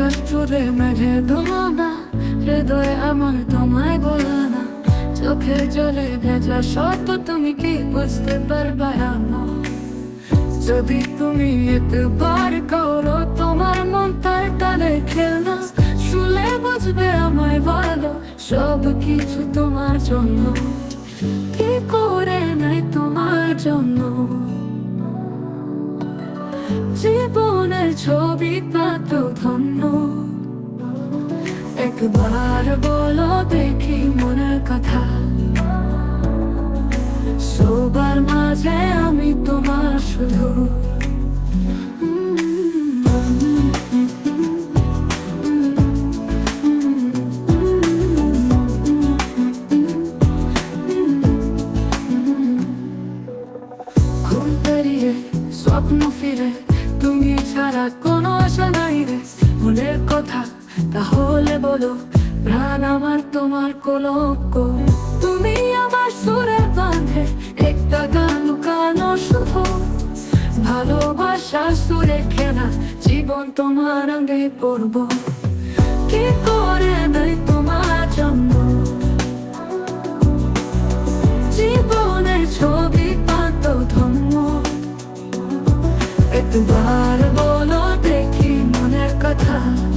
আকাশ জুড়ে মেঘে দোলনা হৃদয়ে আমার তোমায় বলে না চোখের জলে ভেজা সত্য তুমি কি বুঝতে পারবে আমার? যদি তুমি একবার করো, তোমার মন তার টানে খেলনা। শুলে বুঝবে আমায় ভালো সব কিছু তোমার জন্য। কি করে নাই তোমার জন্য? জীবনের ছবি তো ধন্য। একবার বলো দেখি মনের কথা। সবার মাঝে আমি তোমার শুধু স্বপ্ন ফিরে, তুমি ছাড়া কোনো আশা নাই রে। মনের কথা তাহলে বলো, প্রাণ আমার তোমার কলঙ্ক তুমি আমার সুরে বাঁধে, একটা গান লুকানো শুভ। ভালোবাসা সুরে খেলা জীবন তোমার আগে পড়ব। কি time.